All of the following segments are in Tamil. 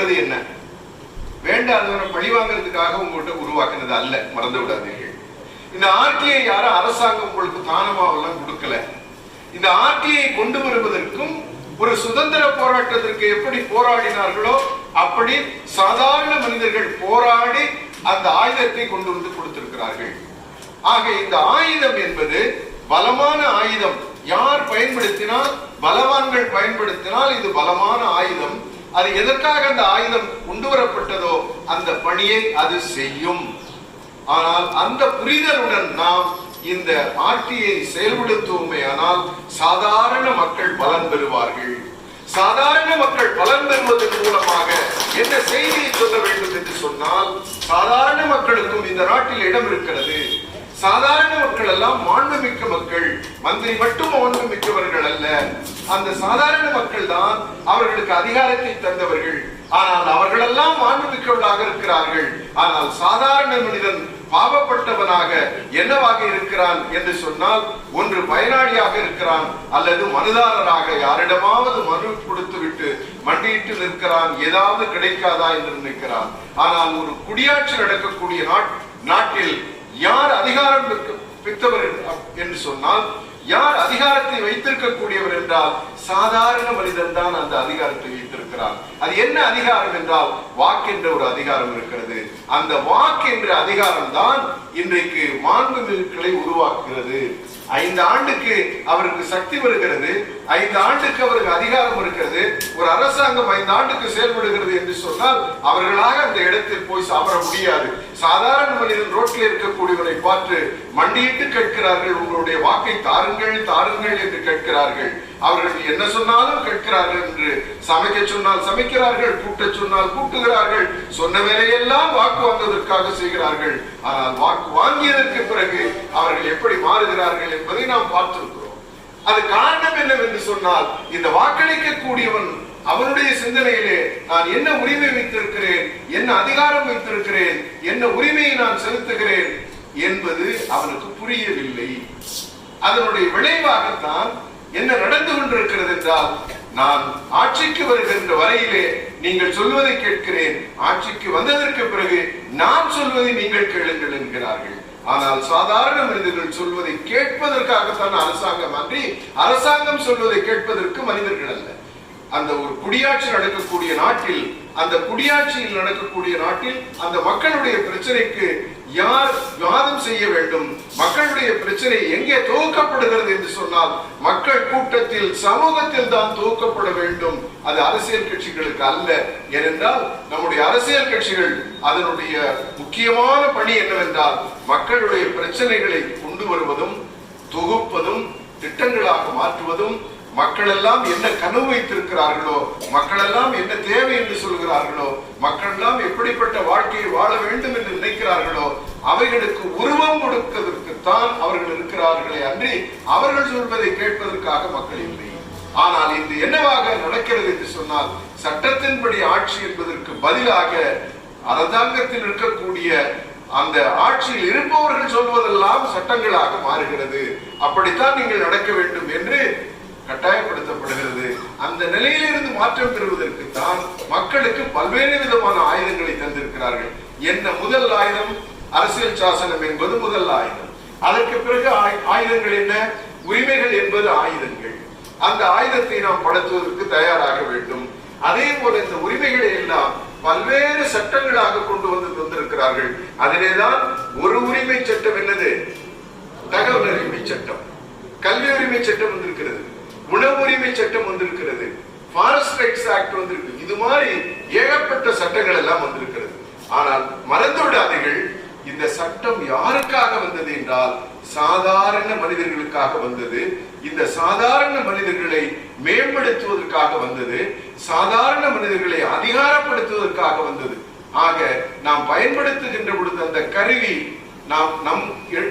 என்பது என்ன? வேண்டாதவரை பழி வாங்குறதுக்காக உங்கள்கிட்ட உருவாக்குனது அல்ல. மறந்து விடாதீர்கள். இந்த ஆர்டிஐ யாரும் அரசாங்கம் உங்களுக்கு தானமாவெல்லாம் கொடுக்கல. இந்த ஆர்டிஐ கொண்டு வருவதற்கும் ஒரு சுதந்திர போராட்டத்திற்கு எப்படி போராடினார்களோ அப்படி சாதாரண மனிதர்கள் போராடி அந்த ஆயுதத்தை கொண்டு வந்து கொடுத்திருக்கிறார்கள். ஆக இந்த ஆயுதம் என்பது பலமான ஆயுதம். யார் பயன்படுத்தினால் பலவான்கள் பயன்படுத்தினால் இது பலமான ஆயுதம். அது எதற்காக அந்த ஆயுதம் கொண்டு வரப்பட்டதோ அந்த பணியை அது செய்யும். ஆனால் அந்த புரிதலுடன் நாம் இந்த ஆட்சியை செயல்படுத்துவோமே ஆனால் சாதாரண மக்கள் பலன் பெறுவார்கள். சாதாரண மக்கள் பலன் பெறுவதன் மூலமாக என்ன செய்தியை சொல்ல வேண்டும் என்று சொன்னால் சாதாரண மக்களுக்கும் இந்த நாட்டில் இடம் இருக்கிறது. சாதாரண மக்கள் எல்லாம் மாண்புமிக்க மக்கள் மந்திரி மட்டும் மாண்புமிக்கவர்கள் அல்ல. அந்த சாதாரண மக்கள் தான் அவர்களுக்கு அதிகாரத்தை தந்தவர்கள். ஆனால் அவர்களெல்லாம் மாண்புமிக்கவர்களாக இருக்கிறார்கள். ஆனால் சாதாரண மனிதன் பாவப்பட்டவனாக என்னவாக இருக்கிறான் என்று சொன்னால் ஒன்று பயனாளியாக இருக்கிறான் அல்லது மனுதாரராக யாரிடமாவது மனு கொடுத்து விட்டு மண்டியிட்டு நிற்கிறான் ஏதாவது கிடைக்காதா என்று நினைக்கிறான். ஆனால் ஒரு குடியாட்சி நடக்கக்கூடிய நாட்டில் யார் அதிகாரம் பெற்றவர் என்று சொன்னால் யார் அதிகாரத்தை வைத்திருக்கக்கூடியவர் என்றால் சாதாரண மனிதன் தான் அந்த அதிகாரத்தை வைத்திருக்கிறார் அது என்ன அதிகாரம் என்றால் வாக்கு என்ற ஒரு அதிகாரம் இருக்கிறது. அந்த வாக்கு என்ற அதிகாரம் தான் இன்றைக்கு மாண்புமிகளை உருவாக்குகிறது. ஐந்து ஆண்டுக்கு அவருக்கு சக்தி வருகிறது. ஐந்து ஆண்டுக்கு அவருக்கு அதிகாரம் இருக்கிறது. ஒரு அரசாங்கம் ஐந்து ஆண்டுக்கு செயல்படுகிறது என்று சொன்னால் அவர்களாக அந்த இடத்தில் போய் சாப்பிட முடியாது. சாதாரண மனிதன் ரோட்டில் இருக்கக்கூடியவரை பார்த்து மண்டியிட்டு கேட்கிறார்கள் உங்களுடைய வாக்கை தாருங்கள் தாருங்கள் என்று கேட்கிறார்கள். அவர்கள் என்ன சொன்னாலும் கேட்கிறார்கள் என்று சமைக்க சொன்னால் சமைக்கிறார்கள் கூட்ட சொன்னால் கூட்டுகிறார்கள். சொன்ன வேலையெல்லாம் வாக்கு வாங்குவதற்காக செய்கிறார்கள். ஆனால் வாக்கு வாங்கியதற்கு பிறகு அவர்கள் எப்படி மாறுகிறார்கள் என்பதை நாம் பார்த்திருக்கிறோம். அது காரணம் என்னவென்று சொன்னால் இந்த வாக்களிக்க கூடியவன் அவனுடைய சிந்தனையிலே நான் என்ன உரிமை வைத்திருக்கிறேன் என்ன அதிகாரம் வைத்திருக்கிறேன் என்ன உரிமையை நான் செலுத்துகிறேன் என்பது அவனுக்கு புரியவில்லை. அதனுடைய விளைவாகத்தான் என்ன நடந்து கொண்டிருக்கிறது என்றால் நான் ஆட்சிக்கு வருகின்ற வரையிலே நீங்கள் சொல்வதை கேட்கிறேன். ஆட்சிக்கு வந்ததற்கு பிறகு நான் சொல்வதை நீங்கள் கேளுங்கள் என்கிறார்கள். ஆனால் சாதாரண மனிதர்கள் சொல்வதை கேட்பதற்காகத்தான் அரசாங்கம் அன்றி அரசாங்கம் சொல்வதை கேட்பதற்கு மனிதர்கள் அல்ல. அந்த ஒரு குடியாட்சி நடக்கக்கூடிய நாட்டில் அந்த குடியாட்சியில் நடக்கக்கூடிய நாட்டில் அந்த மக்களுடைய பிரச்சனைக்கு யார் வாதம் செய்ய வேண்டும்? மக்களுடைய பிரச்சனை எங்கே துவக்கப்படுகிறது என்று சொன்னால் மக்கள் கூட்டத்தில் சமூகத்தில் தான் துவக்கப்பட வேண்டும். அது அரசியல் கட்சிகளுக்கு அல்ல. ஏனென்றால் நம்முடைய அரசியல் கட்சிகள் அதனுடைய முக்கியமான பணி என்னவென்றால் மக்களுடைய பிரச்சனைகளை கொண்டு வருவதும் தொகுப்பதும் திட்டங்களாக மாற்றுவதும் மக்கள் எல்லாம் என்ன கனவு வைத்திருக்கிறார்களோ மக்கள் எல்லாம் என்ன தேவை என்று சொல்கிறார்களோ மக்கள் எல்லாம் எப்படிப்பட்ட வாழ்க்கையை வாழ வேண்டும் என்று நினைக்கிறார்களோ அவைகளுக்கு உருவம் கொடுப்பதற்குத்தான் அவர்கள் இருக்கிறார்களே அன்றி அவர்கள் சொல்வதை கேட்பதற்காக மக்கள் இல்லை. ஆனால் இது என்னவாக நடக்கிறது என்று சொன்னால் சட்டத்தின்படி ஆட்சி என்பதற்கு பதிலாக அரசாங்கத்தில் இருக்கக்கூடிய அந்த ஆட்சியில் இருப்பவர்கள் சொல்வதெல்லாம் சட்டங்களாக மாறுகிறது. அப்படித்தான் நீங்கள் நடக்க வேண்டும் என்று கட்டாயப்படுத்தப்படுகிறது. அந்த நிலையிலிருந்து மாற்றம் பெறுவதற்கு தான் மக்களுக்கு பல்வேறு விதமான ஆயுதங்களை தந்திருக்கிறார்கள். என்ன முதல் ஆயுதம்? அரசியல் சாசனம் என்பது முதல் ஆயுதம். அதற்கு பிறகு ஆயுதங்கள் என்ன? உரிமைகள் என்பது ஆயுதங்கள். அந்த ஆயுதத்தை நாம் படுத்துவதற்கு தயாராக வேண்டும். அதே போல இந்த உரிமைகளை எல்லாம் பல்வேறு சட்டங்களாக கொண்டு வந்து தந்திருக்கிறார்கள். அதிலேதான் ஒரு உரிமை சட்டம் என்னது? தகவல் உரிமை சட்டம். கல்வி உரிமை சட்டம் வந்திருக்கிறது. உணவுரிமை சட்டம் வந்திருக்கிறது. ஃபாரஸ்ட் ரைட்ஸ் ஆக்ட் வந்திருக்கு. இது மாதிரி ஏகப்பட்ட சட்டங்கள் எல்லாம் வந்திருக்கிறது. ஆனால் மறந்து விடாதீர்கள் இந்த சட்டம் யாருக்காக வந்தது என்றால் சாதாரண மனிதர்களுக்காக வந்தது. இந்த சாதாரண மனிதர்களை மேம்படுத்துவதற்காக வந்தது. சாதாரண மனிதர்களை அதிகாரப்படுத்துவதற்காக வந்தது. ஆக நாம் பயன்படுத்துகின்ற பொழுது அந்த கருவி நாம் நம்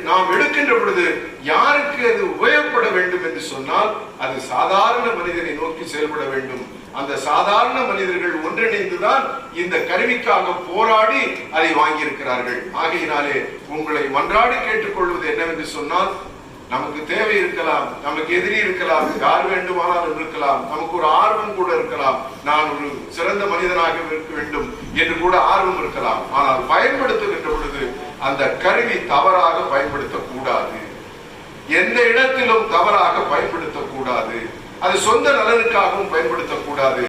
நாம் எடுக்கின்ற பொழுது யாருக்கு அது உபயோகப்பட வேண்டும் என்று சொன்னால் அது சாதாரண மனிதனை நோக்கி செயல்பட வேண்டும். அந்த சாதாரண மனிதர்கள் ஒன்றிணைந்துதான் இந்த கருவிக்காக போராடி அதை வாங்கியிருக்கிறார்கள். ஆகையினாலே உங்களை மன்றாடி கேட்டுக்கொள்வது என்னவென்று சொன்னால் நமக்கு தேவை இருக்கலாம் நமக்கு எதிரி இருக்கலாம் யார் வேண்டுமானாலும் இருக்கலாம் நமக்கு ஒரு ஆர்வம் கூட இருக்கலாம். நான் ஒரு சிறந்த மனிதனாக இருக்க வேண்டும் என்று கூட ஆர்வம் இருக்கலாம். ஆனால் பயன்படுத்துகின்ற பொழுது அந்த கருவி தவறாக பயன்படுத்தக்கூடாது. எந்த இடத்திலும் தவறாக பயன்படுத்தக்கூடாது. அது சொந்த நலனுக்காகவும் பயன்படுத்தக்கூடாது.